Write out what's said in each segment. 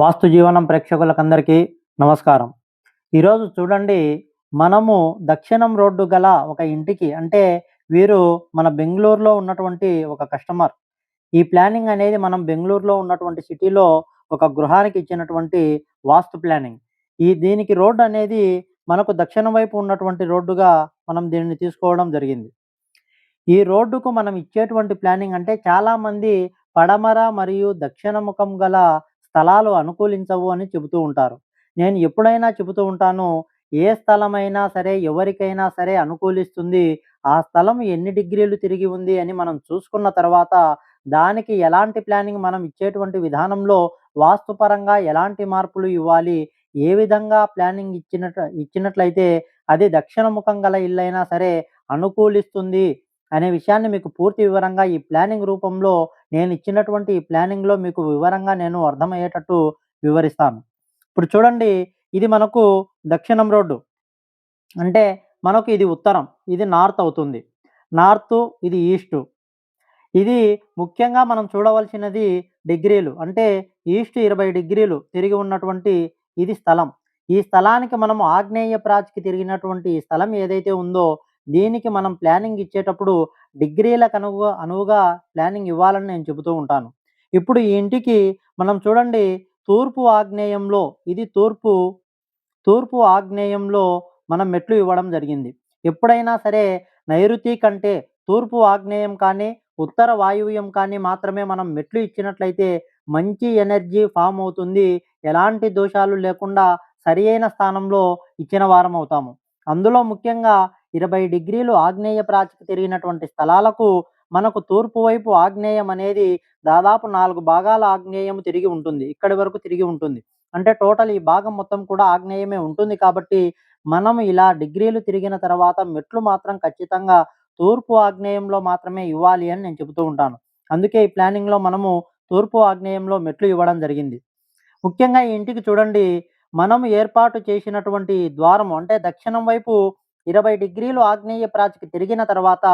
వాస్తు జీవనం ప్రేక్షకులకందరికీ నమస్కారం. ఈరోజు చూడండి మనము దక్షిణం రోడ్డు గల ఒక ఇంటికి అంటే వీరు మన బెంగళూరులో ఉన్నటువంటి ఒక కస్టమర్. ఈ ప్లానింగ్ అనేది మనం బెంగళూరులో ఉన్నటువంటి సిటీలో ఒక గృహానికి ఇచ్చినటువంటి వాస్తు ప్లానింగ్. ఈ దీనికి రోడ్డు అనేది మనకు దక్షిణం వైపు ఉన్నటువంటి రోడ్డుగా మనం దీనిని తీసుకోవడం జరిగింది. ఈ రోడ్డుకు మనం ఇచ్చేటువంటి ప్లానింగ్ అంటే చాలామంది పడమర మరియు దక్షిణ ముఖం గల స్థలాలు అనుకూలించవు అని చెబుతూ ఉంటారు. నేను ఎప్పుడైనా చెబుతూ ఉంటాను. ఏ స్థలమైనా సరే, ఎవరికైనా సరే అనుకూలిస్తుంది. ఆ స్థలం ఎన్ని డిగ్రీలు తిరిగి ఉంది అని మనం చూసుకున్న తర్వాత, దానికి ఎలాంటి ప్లానింగ్ మనం ఇచ్చేటువంటి విధానంలో వాస్తుపరంగా ఎలాంటి మార్పులు ఇవ్వాలి, ఏ విధంగా ప్లానింగ్ ఇచ్చినట్ ఇచ్చినట్లయితే అది దక్షిణముఖం గల ఇల్లైనా సరే అనుకూలిస్తుంది అనే విషయాన్ని మీకు పూర్తి వివరంగా ఈ ప్లానింగ్ రూపంలో నేను ఇచ్చినటువంటి ఈ ప్లానింగ్‌లో మీకు వివరంగా నేను అర్థమయ్యేటట్టు వివరిస్తాను. ఇప్పుడు చూడండి ఇది మనకు దక్షిణం రోడ్డు. అంటే మనకు ఇది ఉత్తరం. ఇది నార్త్ అవుతుంది. నార్త్ ఇది ఈస్టు. ఇది ముఖ్యంగా మనం చూడవలసినది డిగ్రీలు. అంటే ఈస్ట్ 20 డిగ్రీలు తిరిగి ఉన్నటువంటి ఇది స్థలం. ఈ స్థలానికి మనము ఆగ్నేయ ప్రాచ్‌కి తిరిగినటువంటి ఈ స్థలం ఏదైతే ఉందో దీనికి మనం ప్లానింగ్ ఇచ్చేటప్పుడు డిగ్రీలకు అనువుగా అనువుగా ప్లానింగ్ ఇవ్వాలని నేను చెబుతూ ఉంటాను. ఇప్పుడు ఈ ఇంటికి మనం చూడండి తూర్పు ఆగ్నేయంలో ఇది తూర్పు, తూర్పు ఆగ్నేయంలో మనం మెట్లు ఇవ్వడం జరిగింది. ఎప్పుడైనా సరే నైరుతి కంటే తూర్పు ఆగ్నేయం కానీ, ఉత్తర వాయువ్యం కానీ మాత్రమే మనం మెట్లు ఇచ్చినట్లయితే మంచి ఎనర్జీ ఫామ్ అవుతుంది. ఎలాంటి దోషాలు లేకుండా సరియైన స్థానంలో ఇచ్చిన వారం అవుతాము. అందులో ముఖ్యంగా 20 డిగ్రీలు ఆగ్నేయ ప్రాచ్‌కి తిరిగినటువంటి స్థలాలకు మనకు తూర్పు వైపు ఆగ్నేయం అనేది దాదాపు నాలుగు భాగాల ఆగ్నేయం తిరిగి ఉంటుంది. ఇక్కడి వరకు తిరిగి ఉంటుంది. అంటే టోటల్ ఈ భాగం మొత్తం కూడా ఆగ్నేయమే ఉంటుంది కాబట్టి, మనం ఇలా డిగ్రీలు తిరిగిన తర్వాత మెట్లు మాత్రం ఖచ్చితంగా తూర్పు ఆగ్నేయంలో మాత్రమే ఇవ్వాలి అని నేను చెబుతూ ఉంటాను. అందుకే ఈ ప్లానింగ్‌లో మనము తూర్పు ఆగ్నేయంలో మెట్లు ఇవ్వడం జరిగింది. ముఖ్యంగా ఈ ఇంటికి చూడండి మనం ఏర్పాటు చేసినటువంటి ద్వారము అంటే దక్షిణం వైపు 20 డిగ్రీలు ఆగ్నేయ ప్రాచికి తిరిగిన తర్వాత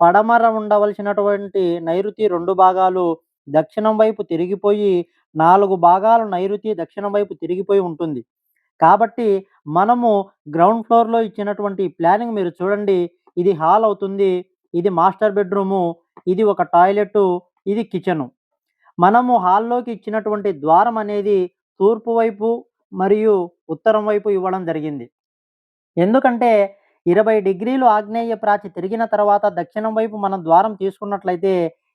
పడమర ఉండవలసినటువంటి నైరుతి రెండు భాగాలు దక్షిణం వైపు తిరిగిపోయి నాలుగు భాగాలు నైరుతి దక్షిణం వైపు తిరిగిపోయి ఉంటుంది. కాబట్టి మనము గ్రౌండ్ ఫ్లోర్‌లో ఇచ్చినటువంటి ప్లానింగ్ మీరు చూడండి. ఇది హాల్ అవుతుంది. ఇది మాస్టర్ బెడ్‌రూము. ఇది ఒక టాయిలెట్ ఇది కిచెను. మనము హాల్‌లోకి ఇచ్చినటువంటి ద్వారం అనేది తూర్పు వైపు మరియు ఉత్తరం వైపు ఇవ్వడం జరిగింది. ఎందుకంటే 20 డిగ్రీలు ఆగ్నేయ ప్రాచి తిరిగిన తర్వాత దక్షిణం వైపు మనం ద్వారం తీసుకున్నట్లయితే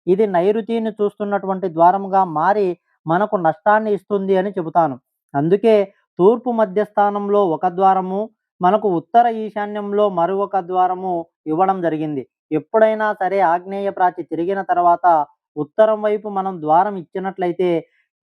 ఇది నైరుతిని చూస్తున్నటువంటి ద్వారముగా మారి మనకు నష్టాన్ని ఇస్తుంది అని చెబుతాను. అందుకే తూర్పు మధ్య స్థానంలో ఒక ద్వారము, మనకు ఉత్తర ఈశాన్యంలో మరొక ద్వారము ఇవ్వడం జరిగింది. ఎప్పుడైనా సరే ఆగ్నేయ ప్రాచి తిరిగిన తర్వాత ఉత్తరం వైపు మనం ద్వారం ఇచ్చినట్లయితే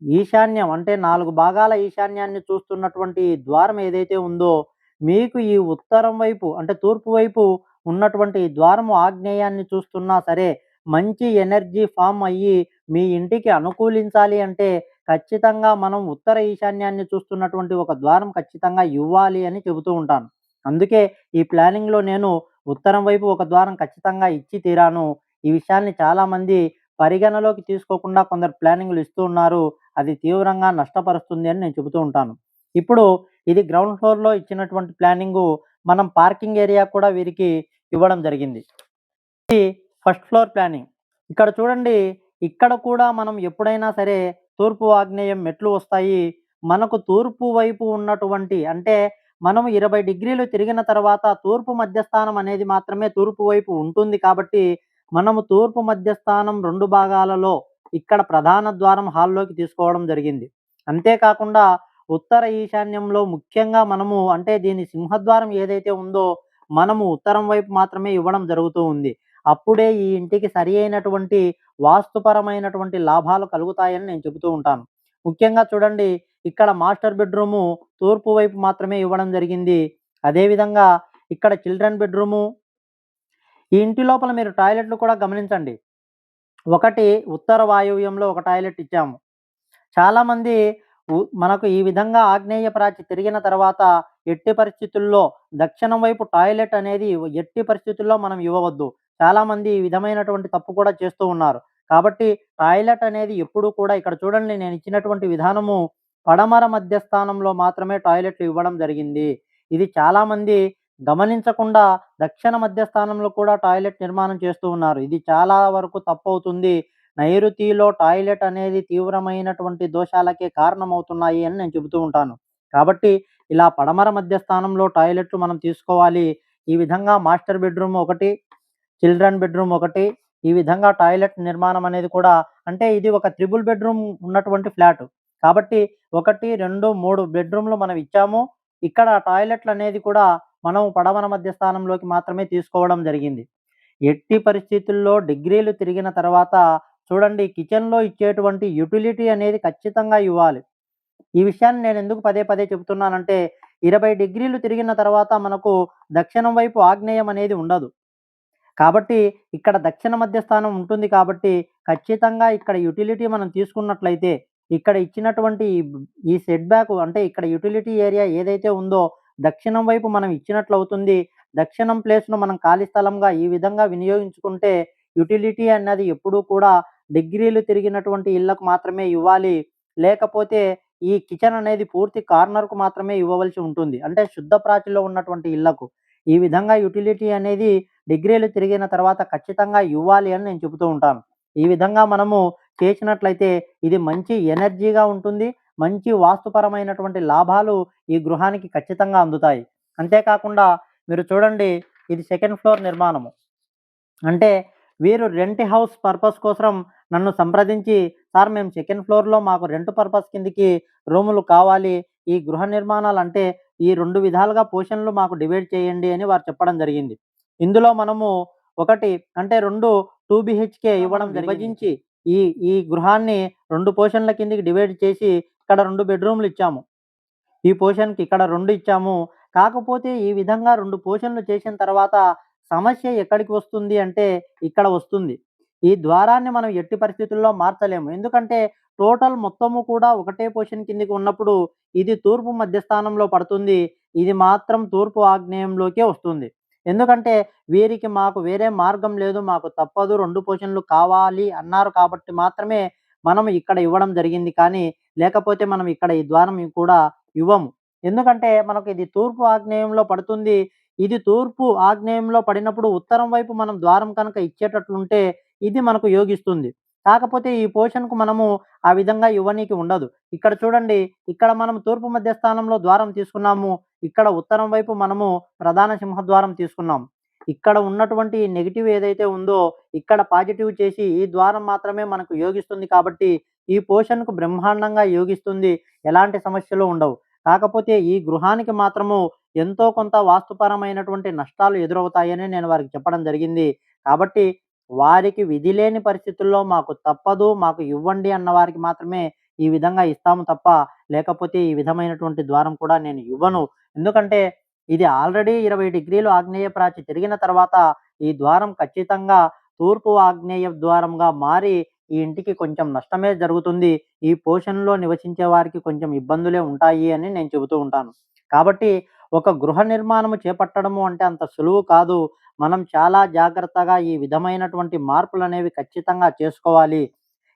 ఈశాన్యం అంటే నాలుగు భాగాల ఈశాన్యాన్ని చూస్తున్నటువంటి ద్వారం ఏదైతే ఉందో మీకు ఈ ఉత్తరం వైపు అంటే తూర్పు వైపు ఉన్నటువంటి ద్వారము ఆగ్నేయాన్ని చూస్తున్నా సరే మంచి ఎనర్జీ ఫామ్ అయ్యి మీ ఇంటికి అనుకూలించాలి అంటే ఖచ్చితంగా మనం ఉత్తర ఈశాన్యాన్ని చూస్తున్నటువంటి ఒక ద్వారం ఖచ్చితంగా ఇవ్వాలి అని చెబుతూ ఉంటాను. అందుకే ఈ ప్లానింగ్‌లో నేను ఉత్తరం వైపు ఒక ద్వారం ఖచ్చితంగా ఇచ్చి తీరాను. ఈ విషయాన్ని చాలామంది పరిగణలోకి తీసుకోకుండా కొందరు ప్లానింగ్‌లు ఇస్తూ ఉన్నారు. అది తీవ్రంగా నష్టపరుస్తుంది అని నేను చెబుతూ ఉంటాను. ఇప్పుడు ఇది గ్రౌండ్ ఫ్లోర్‌లో ఇచ్చినటువంటి ప్లానింగు మనం పార్కింగ్ ఏరియా కూడా వీరికి ఇవ్వడం జరిగింది. ఇది ఫస్ట్ ఫ్లోర్ ప్లానింగ్. ఇక్కడ చూడండి ఇక్కడ కూడా మనం ఎప్పుడైనా సరే తూర్పు ఆగ్నేయం మెట్లు వస్తాయి. మనకు తూర్పు వైపు ఉన్నటువంటి అంటే మనం 20 డిగ్రీలు తిరిగిన తర్వాత తూర్పు మధ్యస్థానం అనేది మాత్రమే తూర్పు వైపు ఉంటుంది కాబట్టి, మనము తూర్పు మధ్యస్థానం రెండు భాగాలలో ఇక్కడ ప్రధాన ద్వారం హాల్‌లోకి తీసుకోవడం జరిగింది. అంతేకాకుండా ఉత్తర ఈశాన్యంలో ముఖ్యంగా మనము అంటే దీని సింహద్వారం ఏదైతే ఉందో మనము ఉత్తరం వైపు మాత్రమే ఇవ్వడం జరుగుతూ ఉంది. అప్పుడే ఈ ఇంటికి సరి అయినటువంటి వాస్తుపరమైనటువంటి లాభాలు కలుగుతాయని నేను చెబుతూ ఉంటాను. ముఖ్యంగా చూడండి ఇక్కడ మాస్టర్ బెడ్‌రూము తూర్పు వైపు మాత్రమే ఇవ్వడం జరిగింది. అదేవిధంగా ఇక్కడ చిల్డ్రన్ బెడ్‌రూము ఈ ఇంటి లోపల మీరు టాయిలెట్‌లు కూడా గమనించండి. ఒకటి ఉత్తర వాయువ్యంలో ఒక టాయిలెట్ ఇచ్చాము. చాలామంది మనకు ఈ విధంగా ఆగ్నేయ ప్రాచి తిరిగిన తర్వాత ఎట్టి పరిస్థితుల్లో దక్షిణం వైపు టాయిలెట్ అనేది ఎట్టి పరిస్థితుల్లో మనం ఇవ్వవద్దు. చాలామంది ఈ విధమైనటువంటి తప్పు కూడా చేస్తూ ఉన్నారు. కాబట్టి టాయిలెట్ అనేది ఎప్పుడూ కూడా ఇక్కడ చూడండి నేను ఇచ్చినటువంటి విధానము పడమర మధ్య స్థానంలో మాత్రమే టాయిలెట్లు ఇవ్వడం జరిగింది. ఇది చాలామంది గమనించకుండా దక్షిణ మధ్య స్థానంలో కూడా టాయిలెట్ నిర్మాణం చేస్తూ ఉన్నారు. ఇది చాలా వరకు తప్పు అవుతుంది నైరుతిలో టాయిలెట్ అనేది తీవ్రమైనటువంటి దోషాలకే కారణమవుతున్నాయి అని నేను చెబుతూ ఉంటాను. కాబట్టి ఇలా పడమర మధ్య స్థానంలో టాయిలెట్లు మనం తీసుకోవాలి. ఈ విధంగా మాస్టర్ బెడ్‌రూమ్ ఒకటి, చిల్డ్రన్ బెడ్‌రూమ్ ఒకటి, ఈ విధంగా టాయిలెట్ నిర్మాణం అనేది కూడా అంటే ఇది ఒక త్రిబుల్ బెడ్‌రూమ్ ఉన్నటువంటి ఫ్లాట్ కాబట్టి 1, 2, 3 బెడ్‌రూమ్‌లు మనం ఇచ్చాము. ఇక్కడ టాయిలెట్లు అనేది కూడా మనం పడమర మధ్య స్థానంలోకి మాత్రమే తీసుకోవడం జరిగింది. ఎట్టి పరిస్థితుల్లో డిగ్రీలు తిరిగిన తర్వాత చూడండి కిచెన్‌లో ఇచ్చేటువంటి యుటిలిటీ అనేది ఖచ్చితంగా ఇవ్వాలి. ఈ విషయాన్ని నేను ఎందుకు పదే పదే చెబుతున్నానంటే ఇరవై డిగ్రీలు తిరిగిన తర్వాత మనకు దక్షిణం వైపు ఆగ్నేయం అనేది ఉండదు. కాబట్టి ఇక్కడ దక్షిణ మధ్య స్థానం ఉంటుంది కాబట్టి ఖచ్చితంగా ఇక్కడ యుటిలిటీ మనం తీసుకున్నట్లయితే ఇక్కడ ఇచ్చినటువంటి ఈ సెట్ బ్యాక్ అంటే ఇక్కడ యుటిలిటీ ఏరియా ఏదైతే ఉందో దక్షిణం వైపు మనం ఇచ్చినట్లు అవుతుంది దక్షిణం ప్లేస్‌ను మనం ఖాళీ స్థలంగా ఈ విధంగా వినియోగించుకుంటే యుటిలిటీ అన్నది ఎప్పుడూ కూడా డిగ్రీలు తిరిగినటువంటి ఇళ్ళకు మాత్రమే ఇవ్వాలి. లేకపోతే ఈ కిచెన్ అనేది పూర్తి కార్నర్‌కు మాత్రమే ఇవ్వవలసి ఉంటుంది. అంటే శుద్ధ ప్రాచుల్లో ఉన్నటువంటి ఇళ్ళకు. ఈ విధంగా యుటిలిటీ అనేది డిగ్రీలు తిరిగిన తర్వాత ఖచ్చితంగా ఇవ్వాలి అని నేను చెబుతూ ఉంటాను. ఈ విధంగా మనము చేసినట్లయితే ఇది మంచి ఎనర్జీగా ఉంటుంది. మంచి వాస్తుపరమైనటువంటి లాభాలు ఈ గృహానికి ఖచ్చితంగా అందుతాయి. అంతేకాకుండా మీరు చూడండి ఇది సెకండ్ ఫ్లోర్ నిర్మాణము. అంటే వీరు రెంట్ హౌస్ పర్పస్ కోసం నన్ను సంప్రదించి సార్ మేము సెకండ్ ఫ్లోర్‌లో మాకు రెంట్ పర్పస్ కిందకి రూములు కావాలి. ఈ గృహ నిర్మాణాలంటే ఈ 2 విధాలుగా పోర్షన్‌లు మాకు డివైడ్ చేయండి అని వారు చెప్పడం జరిగింది. ఇందులో మనము ఒకటి అంటే 2 టూ బీహెచ్‌కే ఇవ్వడం విభజించి ఈ ఈ గృహాన్ని 2 పోర్షన్‌ల కిందకి డివైడ్ చేసి ఇక్కడ 2 బెడ్‌రూమ్‌లు ఇచ్చాము. ఈ పోర్షన్‌కి ఇక్కడ 2 ఇచ్చాము. కాకపోతే ఈ విధంగా 2 పోర్షన్‌లు చేసిన తర్వాత సమస్య ఎక్కడికి వస్తుంది అంటే ఇక్కడ వస్తుంది. ఈ ద్వారాన్ని మనం ఎట్టి పరిస్థితుల్లో మార్చలేము. ఎందుకంటే టోటల్ మొత్తము కూడా ఒకటే పొజిషన్ కిందికి ఉన్నప్పుడు ఇది తూర్పు మధ్యస్థానంలో పడుతుంది. ఇది మాత్రం తూర్పు ఆగ్నేయంలోకే వస్తుంది. ఎందుకంటే వీరికి మాకు వేరే మార్గం లేదు. మాకు తప్పదు రెండు పొజిషన్‌లు కావాలి అన్నారు కాబట్టి మాత్రమే మనం ఇక్కడ ఇవ్వడం జరిగింది. కానీ లేకపోతే మనం ఇక్కడ ఈ ద్వారం కూడా ఇవ్వము. ఎందుకంటే మనకు ఇది తూర్పు ఆగ్నేయంలో పడుతుంది. ఇది తూర్పు ఆగ్నేయంలో పడినప్పుడు ఉత్తరం వైపు మనం ద్వారం కనుక ఇచ్చేటట్లుంటే ఇది మనకు యోగిస్తుంది. కాకపోతే ఈ పోషన్కు మనము ఆ విధంగా ఇవ్వనీకి ఉండదు. ఇక్కడ చూడండి ఇక్కడ మనం తూర్పు మధ్య స్థానంలో ద్వారం తీసుకున్నాము. ఇక్కడ ఉత్తరం వైపు మనము ప్రధాన సింహద్వారం తీసుకున్నాం. ఇక్కడ ఉన్నటువంటి నెగిటివ్ ఏదైతే ఉందో ఇక్కడ పాజిటివ్ చేసి ఈ ద్వారం మాత్రమే మనకు యోగిస్తుంది కాబట్టి ఈ పోషన్కు బ్రహ్మాండంగా యోగిస్తుంది. ఎలాంటి సమస్యలు ఉండవు. కాకపోతే ఈ గృహానికి మాత్రము ఎంతో కొంత వాస్తుపరమైనటువంటి నష్టాలు ఎదురవుతాయని నేను వారికి చెప్పడం జరిగింది. కాబట్టి వారికి విధి లేని పరిస్థితుల్లో మాకు తప్పదు, మాకు ఇవ్వండి అన్న వారికి మాత్రమే ఈ విధంగా ఇస్తాము తప్ప లేకపోతే ఈ విధమైనటువంటి ద్వారం కూడా నేను ఇవ్వను. ఎందుకంటే ఇది ఆల్రెడీ 20 డిగ్రీలు ఆగ్నేయ ప్రాచి తిరిగిన తర్వాత ఈ ద్వారం ఖచ్చితంగా తూర్పు ఆగ్నేయ ద్వారంగా మారి ఈ ఇంటికి కొంచెం నష్టమే జరుగుతుంది. ఈ పోషణలో నివసించే వారికి కొంచెం ఇబ్బందులే ఉంటాయి అని నేను చెబుతూ ఉంటాను. కాబట్టి ఒక గృహ నిర్మాణము చేపట్టడము అంటే అంత సులువు కాదు. మనం చాలా జాగ్రత్తగా ఈ విధమైనటువంటి మార్పులు అనేవి ఖచ్చితంగా చేసుకోవాలి.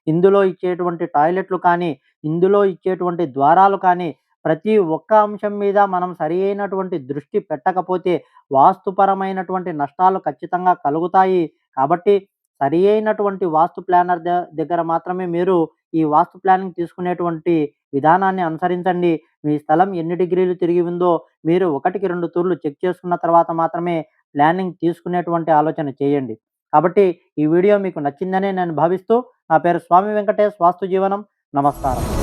ఇందులో ఇచ్చేటువంటి టాయిలెట్లు కానీ, ఇందులో ఇచ్చేటువంటి ద్వారాలు కానీ ప్రతి ఒక్క అంశం మీద మనం సరి అయినటువంటి దృష్టి పెట్టకపోతే వాస్తుపరమైనటువంటి నష్టాలు ఖచ్చితంగా కలుగుతాయి. కాబట్టి సరి అయినటువంటి వాస్తు ప్లానర్ దగ్గర మాత్రమే మీరు ఈ వాస్తు ప్లానింగ్ తీసుకునేటువంటి విధానాన్ని అనుసరించండి. మీ స్థలం ఎన్ని డిగ్రీలు తిరిగి ఉందో మీరు ఒకటికి రెండు తూర్లు చెక్ చేసుకున్న తర్వాత మాత్రమే ప్లానింగ్ తీసుకునేటువంటి ఆలోచన చేయండి. కాబట్టి ఈ వీడియో మీకు నచ్చిందనే నేను భావిస్తూ నా పేరు స్వామి వెంకటేష్ వాస్తు జీవనం. నమస్కారం.